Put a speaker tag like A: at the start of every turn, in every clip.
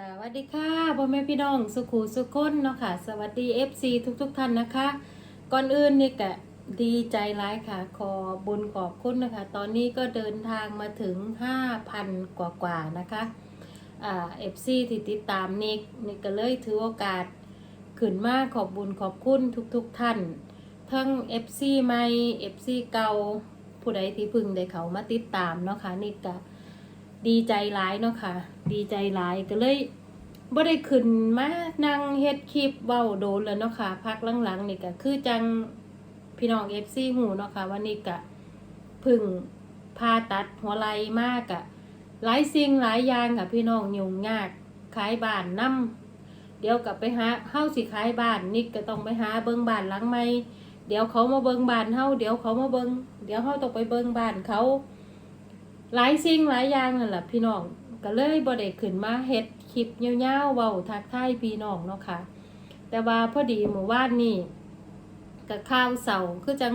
A: สวัสดีค่ะพ่อแม่พี่น้องสุขูสุขคนเนาะค่ะ สวัสดี FC ทุกๆทท่านนะคะ ก่อนอื่นนี่ก็ดีใจร้ายค่ะ ขอบุญขอบคุณนะคะ ตอนนี้ก็เดินทางมาถึง 5,000 กว่ากว่านะคะอ่า FC ที่ติดตามนิกนี่ก็เลยถือโอกาสขึ้นมาขอบบุญขอบคุณทุกๆทท่าน ทั้ง FC ใหม่ FC เก่าผู้ใดที่พึงได้เขามาติดตามเนาะค่ะนี่ก็ ดีใจร้ายเนาะค่ะ ดีใจร้ายก็เลยบ่ได้ขึ้นมานั่งเฮ็ดคลิปเว้าโดนแล้วเนาะค่ะ พักหลังๆนี่ก็คือจังพี่น้อง FC หูเนาะค่ะว่านี่ก็พึ่งผ่าตัดหัวไหล่มากอะหลายสิ่งหลายอย่างค่ะพี่น้องยุ่งยากขายบ้านนํเดี๋ยวกลับไปหาเฮาสิขายบ้านนิกก็ต้องไปหาเบิ่งบ้านหลังใหม่เดี๋ยวเขามาเบิ่งบ้านเฮาเดี๋ยวเขามาเบิ่งเดี๋ยวเฮาต้องไปเบิ่งบ้านเขา หลายสิ่งหลายอย่างนั่นแหละพี่น้องก็เลยบ่ได้ขึ้นมาเฮ็ดคลิปยาวๆเว้าทักทายพี่น้องเนาะค่ะ แต่ว่าพอดีหมู่บ้านนี่กับข้าวเสาคือจัง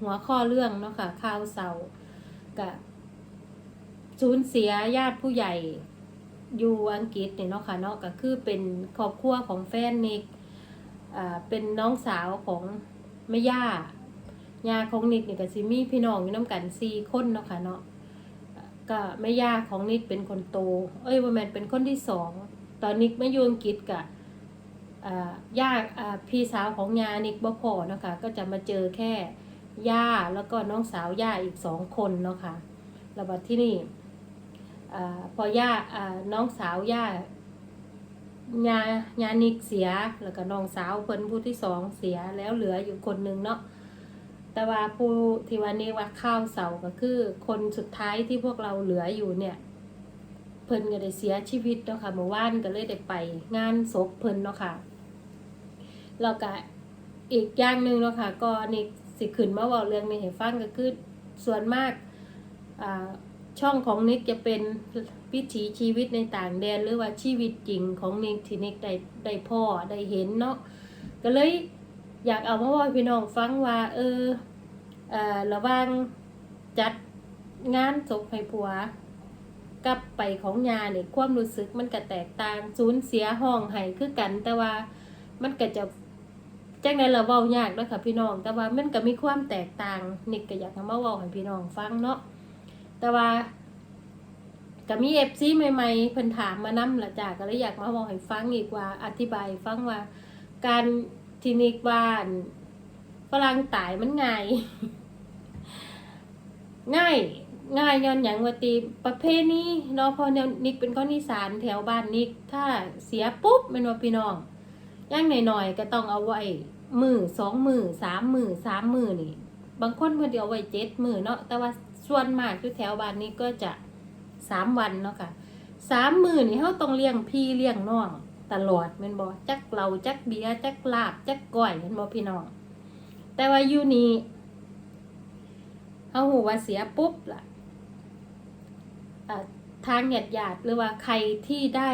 A: หัวข้อเรื่องเนาะค่ะข้าวเสากับสูญเสียญาติผู้ใหญ่อยู่อังกฤษเนี่ยเนาะค่ะเนาะก็คือเป็นครอบครัวของแฟนนิกอ่าเป็นน้องสาวของแม่ย่าย่าของนิกเนี่ยก็สิมีพี่น้องอยู่น้ำกันสี่คนเนาะค่ะเนาะ ก็แม่ย่าของนิกเป็นคนโต เอ้ยว่าแมนเป็นคนที่สอง ตอนนิกมาอยู่อังกฤษกับย่าพี่สาวของยานิกบ่พอนะคะ ก็จะมาเจอแค่ย่าแล้วก็น้องสาวย่าอีกสองคนเนาะค่ะแล้วบัดที่นี่อพอย่าน้องสาวย่ายายานิกเสีย แล้วก็น้องสาวเพิ่นผู้ที่สองเสียแล้วเหลืออยู่คนนึงเนาะ แต่ว่าผู้ที่วันนี้ว่าข้าวเสาก็คือ คนสุดท้ายที่พวกเราเหลืออยู่เนี่ย เพิ่นก็ได้เสียชีวิตเนาะค่ะเมื่อวานก็เลยได้ไปงานศพเพิ่นเนาะค่ะแล้วก็อีกอย่างหนึ่งเนาะค่ะก็นี่สิขึ้นมาว่าเรื่องในี้ให้ฟังก็คือส่วนมากอ่าช่องของนิกจะเป็นวิถีชีวิตในต่างแดนหรือว่าชีวิตจริงของนิกที่นิกได้ได้พ่อได้เห็นเนาะก็เลยอยากเอามาว่าพี่น้องฟังว่า เออ ระว่างจัดงานศพให้ผัว กับไปของยาเนี่ยความรู้สึกมันก็แตกต่างสูญเสียห้องไห้คือกัน แต่ว่ามันก็จะจังไดเราเว้ายากเนาะค่ะพี่น้อง แต่ว่ามันก็มีความแตกต่างนิกก็อยากเอามาเว้าให้พี่น้องฟังเนาะแต่ว่าก็มี FC ใหม่ๆเพิ่นถามมานำละจ้ะก็เลยอยากมาเว้าให้ฟังอีกว่าอธิบายฟังว่าการที่นิกบ้านฝรั่งตายมันง่าย ง่ายง่ายย้อนอย่างว่าตีประเภทนี้เนาะพอเนี่ยนิกเป็นคนอีสานแถวบ้านนิก ถ้าเสียปุ๊บแมันว่าพี่น้องย่างหน่อยๆก็ต้องเอาไว้มือสองมือสามมือสามมือนี่บางคนเพิ่นสิเอาไว้เจ็ดมือเนาะแต่ว่าส่วนมากที่แถวบ้านนี้ก็จะสามวันเนาะค่ะสามมือนี่เฮาต้องเลี้ยงพี่เลี้ยงน้องตลอดแม่นบ่จักเหล้าจักเบียจักลาบจักก้อยแม่นบ่พี่น้องแต่ว่าอยู่นี่ เฮาฮู้ว่าเสียปุ๊บล่ะทางญาติญาติๆหรือว่าใครที่ได้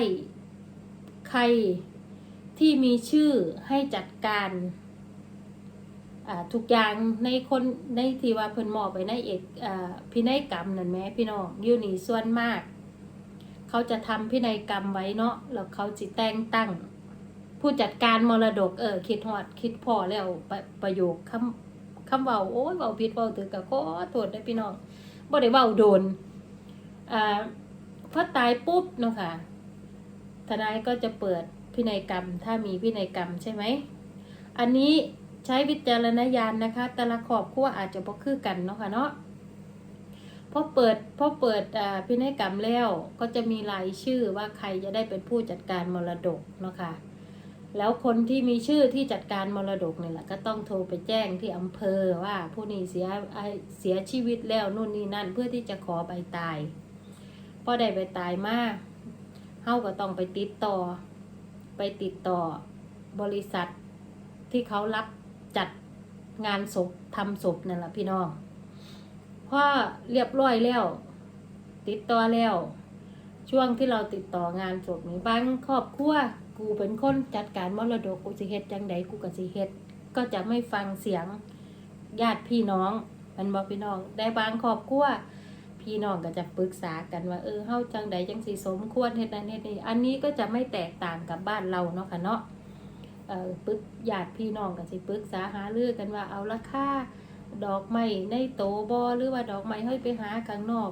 A: ใครที่มีชื่อให้จัดการทุกอย่างในคนในที่ว่าเพิ่นมอบไปในเอกอพินัยกรรมนั่นแหมพี่น้องอยู่นี่ส่วนมาก เขาจะทำพินัยกรรมไว้เนาะแล้วเขาจิแต่งตั้ง ผู้จัดการมรดกเออคิดฮอดคิดพอแล้วประประโยคคำ คำเว้าโอ้ยเว้าผิดเว้าถือกับขอโทษได้พี่น้องบ่ได้เว้าโดนอ่าพอตายปุ๊บเนาะค่ะทนายก็จะเปิดพินัยกรรม ถ้ามีพินัยกรรมใช่ไหม อันนี้ใช้วิจารณญาณนะคะ แต่ละครอบครัวอาจจะบ่คือกันเนาะค่ะเนาะพอเปิดพอเปิดอ่าพินัยกรรมแล้วก็จะมีรายชื่อว่าใครจะได้เป็นผู้จัดการมรดกเนาะค่ะ แล้วคนที่มีชื่อที่จัดการมรดกเนี่ยแหละก็ต้องโทรไปแจ้งที่อำเภอว่าผู้นี้เสียเสียชีวิตแล้วนู่นนี่นั่นเพื่อที่จะขอใบตายพอได้ใบตายมาเฮาก็ต้องไปติดต่อ ไปติดต่อบริษัทที่เขารับจัดงานศพทำศพนั่นแหละพี่น้องพอเรียบร้อยแล้ว ติดต่อแล้ว ช่วงที่เราติดต่องานศพนี้บางครอบครัว กูเป็นคนจัดการมรดกกูสิเฮ็ดจังใดกูก็สิเฮ็ดก็จะไม่ฟังเสียงญาติพี่น้อง มันบอกพี่น้องได้บางครอบครัวพี่น้องก็จะปรึกษากันว่าเออเฮาจังใดจังสิสมควรเฮ็ดนั้นเฮ็ดนี้อันนี้ก็จะไม่แตกต่างกับบ้านเราเนาะค่ะเนาะเอ่อปรึกญาติพี่น้องก็สิปรึกษาหารือกันว่าเอาราคาดอกไม้ในโตบ่หรือว่าดอกไม้เฮาไปหาข้างนอก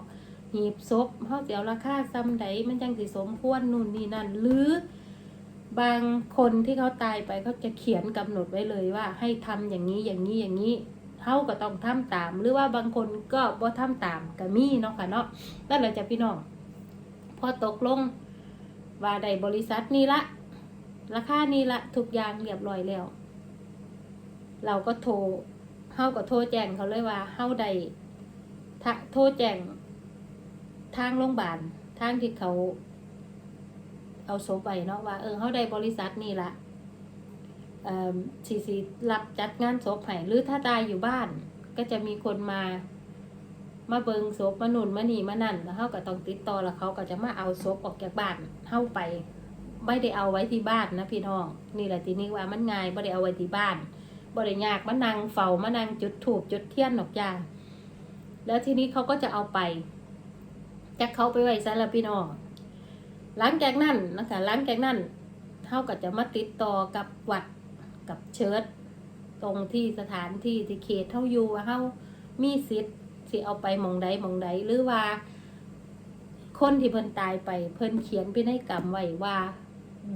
A: หีบศพเฮาสิเอาราคาซ้ำใดมันจังสิสมควรนู่นนี่นั่นหรือ บางคนที่เขาตายไปเขาจะเขียนกำหนดไว้เลยว่า ให้ทำอย่างนี้อย่างนี้อย่างนี้เฮาก็ต้องทำตาม หรือว่าบางคนก็บ่ทำตามก็มีเนาะค่ะเนาะนั่นแหละจ้ะพี่น้องพอตกลงว่าได้บริษัทนี้ละราคานี้ละทุกอย่างเรียบร้อยแล้ว เราก็โทรเฮาก็โทรแจ้งเขาเลยว่าเฮาได้ทะโทรแจ้งทางโรงพยาบาลทางที่เขา เอาศพไปเนาะว่าเออเขาได้บริษัทนี่ละเอ่สีสีรับจัดงานศพให้หรือถ้าตายอยู่บ้าน ก็จะมีคนมา มาเบิงศพมาหนุนมาหนีมานั่นแล้วเขาก็ต้องติดต่อแล้วเขาก็จะมาเอาศพออกจากบ้านเข้าไปไม่ได้เอาไว้ที่บ้านนะพี่น้อง นี่แหละทีนี้ว่ามันง่ายไม่ได้เอาไว้ที่บ้านบ่ได้ยากมานั่งเฝ้ามานั่งจุดถูกจุดเทียนหนอกยางแล้วทีนี้เขาก็จะเอาไปจะเขาไปไว้ซะละพี่น้อง หลังจากนั้นนะคะหลังจากนั้นเท่ากับจะมาติดต่อกับวัดกับเชิดตรงที่สถานที่ที่เขตเท่าอยู่ว่าเฮามีสิทธิ์สิเอาไปมองใดมองใดหรือว่า คนที่เพิ่นตายไปเพิ่นเขียนพินัยกรรมไว้ว่า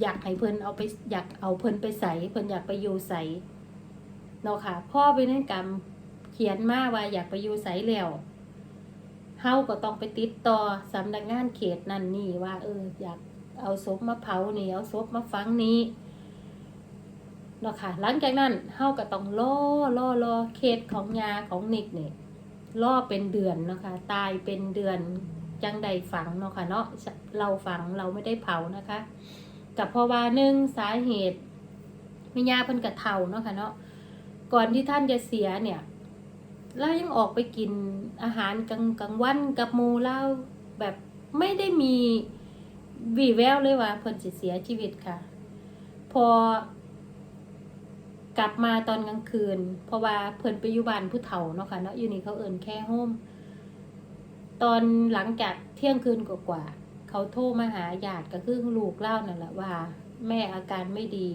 A: อยากให้เพิ่นเอาไปอยากเอาเพิ่นไปใส่เพิ่นอยากไปอยู่ใส่เนาะค่ะพ่อพินัยกรรมเขียนมาว่าอยากไปอยู่ใส่แล้ว เฮาก็ต้องไปติดต่อสำนักงานเขตนั่นนี่ว่า เออ อยากเอาศพมาเผานี่เอาศพมาฝังนี้เนาะค่ะหลังจากนั้นเฮาก็ต้องรอรอรอเคสของยาของนิกเนี่ยรอเป็นเดือนเนาะค่ะตายเป็นเดือนจังใดฝังเนาะค่ะเนาะเราฝังเราไม่ได้เผานะคะกับเพราะว่าหนึ่งสาเหตุมียาเพิ่นกระเทาเนาะค่ะเนาะก่อนที่ท่านจะเสียเนี่ย แล้วยังออกไปกินอาหารกลางกลางวันกับหมูเล่าแบบไม่ได้มีวีแววเลยว่าเพิ่นสิเสียชีวิตค่ะ พอกลับมาตอนกลางคืน เพราะว่าเพิ่นไปอยู่บ้านผู้เฒ่าเนาะค่ะเนาะอยู่นี่เขาเอินแค่โฮมตอนหลังจากเที่ยงคืนกว่าๆเขาโทรมาหาญาติก็คือลูกเล่านั่นแหละว่า แม่อาการไม่ดี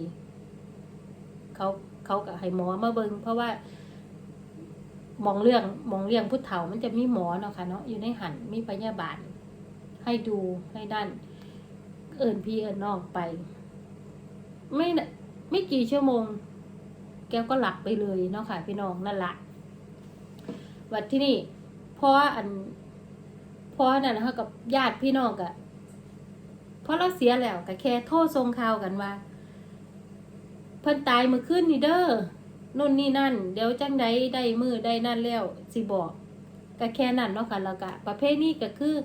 A: เขาเขากับให้หมอมาเบิงเพราะว่า มองเรื่องมองเรื่องผู้เฒ่ามันจะมีหมอเนาะค่ะเนาะอยู่ในหันมีพยาบาล ให้ดูให้ด้านเอิญพี่เอิญน้องไป ไม่ไม่กี่ชั่วโมง แกก็หลับไปเลยเนาะค่ะ พี่น้องนั่นละวัดที่นี่เพราะอันเพราะนั่นนะคะกับญาติพี่น้องกะเพราะเราเสียแล้วก็แค่โทษทรงข่าวกันว่า เพิ่นตายเมื่อคืนนี่เด้อ นู่นนี่นั่น เดี๋ยวจังใดได้มือได้นั่นแล้วสิบอกก็แค่นั้นเนาะค่ะแล้วก็ประเภทนี้ก็คือ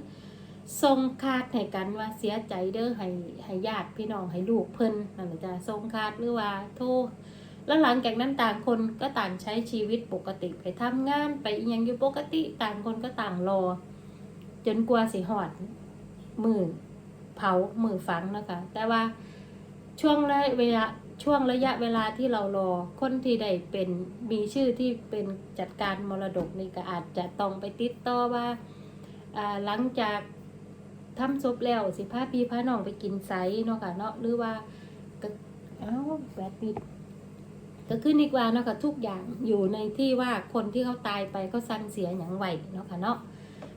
A: ทรงคาดให้กันว่าเสียใจเด้อให้ให้ญาติพี่น้องให้ลูกเพิ่นนั่นแหละจ้ะทรงคาดหรือว่าโทษแล้วหลังจากนั้นต่างคนก็ต่างใช้ชีวิตปกติไปทำงานไปยังอยู่ปกติต่างคนก็ต่างรอ จนกว่าสิหอดมือเผามือฝังนะคะแต่ว่าช่วงระยะเวลา ช่วงระยะเวลาที่เรารอคนที่ได้เป็นมีชื่อที่เป็นจัดการมรดกนี่ก็อาจจะต้องไปติดต่อว่าหลังจากทำศพแล้วสิพาพี่พาน้องไปกินไซเนาะค่ะเนาะหรือว่าก็เอ้าแปดปิดก็คือนิกว่าเนาะค่ะทุกอย่างอยู่ในที่ว่าคนที่เขาตายไปเขาสั่งเสียอย่างไหวเนาะค่ะเนาะ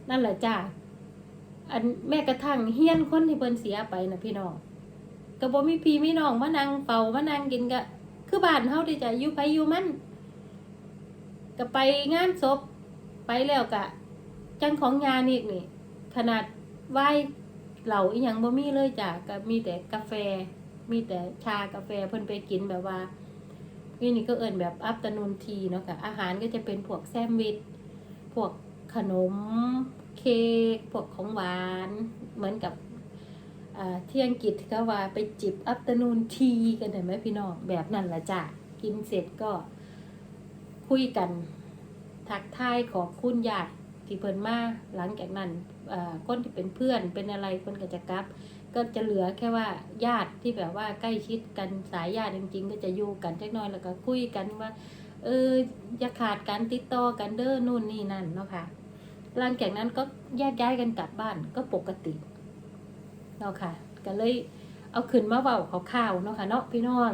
A: นั่นแหละจ้าอันแม้กระทั่งเฮี้ยนคนที่เพิ่นเสียไปนะพี่น้อง ก็บ่มีพี่มีน้องมานั่งเฝ้ามานั่งกินก็คือบ้านเฮาที่จะอยู่ไปอยู่มันก็ไปงานศพไปแล้วกะ จังของยานี่นี่ ขนาดไหวเหล่าอีหยังบ่มีเลยจ้ะก็มีแต่กาแฟ มีแต่ชากาแฟเพิ่นไปกินแบบว่านี่นี่ก็เอินแบบอัปตนูนทีเนาะค่ะอาหารก็จะเป็นพวกแซมวิชพวกขนม เค้กพวกของหวาน เหมือนกับ ที่อังกฤษก็ว่าไปจิบอัปตนูนทีกันเห็นไหมพี่น้องแบบนั้นละจ้ะกินเสร็จก็คุยกัน ทักทายขอบคุณญาติที่เพิ่นมาหลังจากนั้นคนที่เป็นเพื่อนเป็นอะไรเพิ่นก็จะกลับ ก็จะเหลือแค่ว่าญาติที่แบบว่าใกล้ชิดกันสายญาติจริง ๆ ก็จะอยู่กันจักน้อยแล้วก็คุยกันว่า เอออย่าขาดการติดต่อกันเด้อนู่นนี่นั่นเนาะค่ะหลังจากนั้นก็แยกย้ายกันกลับบ้านก็ปกติ นาะค่ะก็เลยเอาขึ้นมาเบาข่าวๆเนาะค่ะเนาะพี่น้อง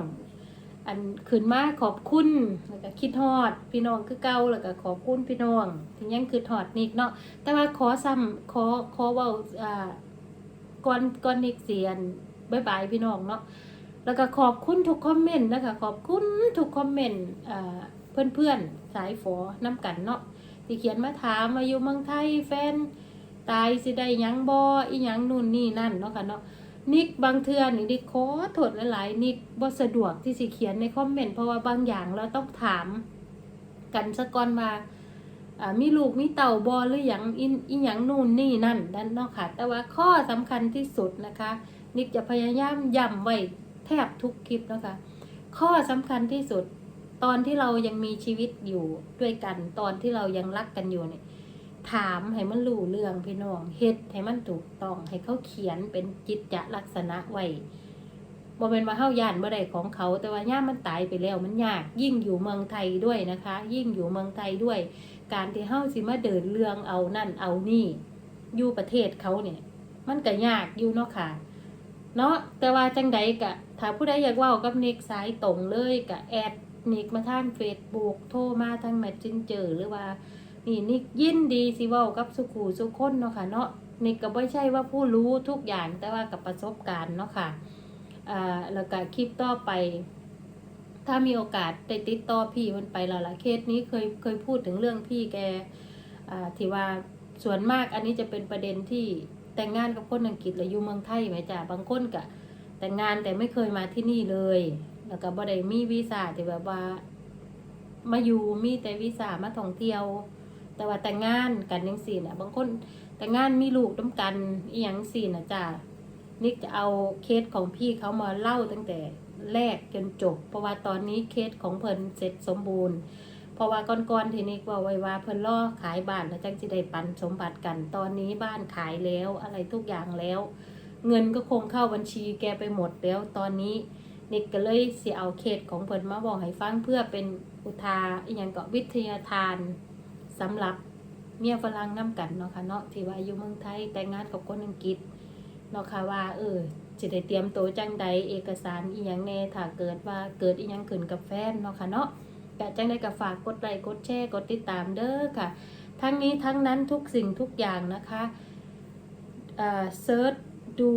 A: อันขึ้นมาขอบคุณแล้วก็คิดฮอดพี่น้องคือเก่าแล้วก็ขอบคุณพี่น้องที่ยังคือฮอดนิกเนาะแต่ว่าขอซ้ำขอขอเว้าอ่าก่อนก่อนนิกเสียนบายบายพี่น้องเนาะแล้วก็ขอบคุณทุกคอมเมนต์นะคะขอบคุณทุกคอมเมนต์เพื่อนๆสายฝอน้ำกันเนาะที่เขียนมาถามมาอยู่เมืองไทยแฟน ตายสิได้ยังบออียังนู่นนี่นั่นเนาะค่ะเนาะนิกบางเทือนี่ดิขอโทษหลายๆนิกบ่สะดวกที่สิเขียนในคอมเมนต์เพราะว่าบางอย่างเราต้องถาม กันสะก่อนว่าอ่ามีลูกมีเต่าบอหรือหยังอินอีหยังนู่นนี่นั่นนั่นเนาะค่ะ แต่ว่าข้อสำคัญที่สุดนะคะ นิกจะพยายามย้ำไว้แทบทุกคลิปนะคะข้อสำคัญที่สุด ตอนที่เรายังมีชีวิตอยู่ด้วยกัน ตอนที่เรายังรักกันอยู่เนี่ย ถามให้มันรู้เรื่องพี่น้องเฮ็ดให้มันถูกต้องให้เขาเขียนเป็นจิตจะลักษณะไว้บ่เป็นว่าเฮาย่านบ่ได้ของเขา แต่ว่าย่ามันตายไปแล้วมันยาก ยิ่งอยู่เมืองไทยด้วยนะคะ ยิ่งอยู่เมืองไทยด้วย การที่เฮาสิมาเดินเรื่องเอานั่นเอานี่ อยู่ประเทศเขาเนี่ย มันก็ยากอยู่เนาะค่ะ เนาะแต่ว่าจังใดกะ ถ้าผู้ใดอยากว้ากับนิกสายตรงเลยกะแอดนิกมาทาง Facebook โทรมาทาง Messenger หรือว่า นี่นิกยินดีสิเว้ากับสุขูสุขคนเนาะค่ะเนาะนิกก็ไม่ใช่ว่าผู้รู้ทุกอย่างแต่ว่ากับประสบการณ์เนาะค่ะอ่าแล้วก็คลิปต่อไปถ้ามีโอกาสได้ติดต่อพี่มันไปแล้วล่ะเคสนี้เคยเคยพูดถึงเรื่องพี่แกอ่าที่ว่าส่วนมากอันนี้จะเป็นประเด็นที่แต่งงานกับคนอังกฤษหรืออยู่เมืองไทยไหมจ้ะบางคนก็แต่งงานแต่ไม่เคยมาที่นี่เลย แล้วก็บ่ได้มีวีซ่าที่แบบว่ามาอยู่มีแต่วีซ่ามาท่องเที่ยว แต่ว่าแต่งงานกันยังสี่น่ะบางคนแต่งงานมีลูกต้ากันอีหยังสี่น่ะจ้านิกจะเอาเคสของพี่เขามาเล่าตั้งแต่แรกจนจบ เพราะว่าตอนนี้เคสของเพิ่นเสร็จสมบูรณ์ เพราะว่าก่อนๆที่นิกว่าไว้ว่าเพิ่นล่อขายบ้านแล้วจังสิได้ปันสมบัติกัน ตอนนี้บ้านขายแล้วอะไรทุกอย่างแล้ว เงินก็คงเข้าบัญชีแกไปหมดแล้วตอนนี้นิกก็เลยเสิเอาเคสของเพิ่นมาบอกให้ฟังเพื่อเป็นอุทาอหย่างก็วิทยาทาน สำหรับเมียฝรั่งน้ำกันเนาะค่ะเนาะที่ว่าอยู่เมืองไทยแต่งงานกับคนอังกฤษเนาะค่ะว่าเออจะได้เตรียมตัวจังใดเอกสารอีหยังแน่ถ้าเกิดว่าเกิดอีหยังขึ้นกับแฟนเนาะค่ะเนาะกะจังได้ก็ฝากกดไลค์กดแชร์กดติดตามเด้อค่ะ ทั้งนี้ทั้งนั้นทุกสิ่งทุกอย่างนะคะเอ่อเซิร์ชดู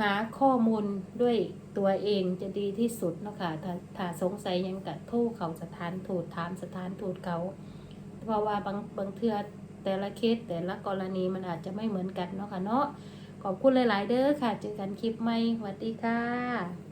A: หาข้อมูลด้วยตัวเองจะดีที่สุดเนาะค่ะถ้าถ้าสงสัยยังกะโทรเขาสถานทูตถามสถานทูตเขา เพราะว่าบางบางเทือแต่ละเคสแต่ละกรณีมันอาจจะไม่เหมือนกันเนาะค่ะเนาะขอบคุณหลาย ๆ เด้อค่ะ เจอกันคลิปใหม่สวัสดีค่ะ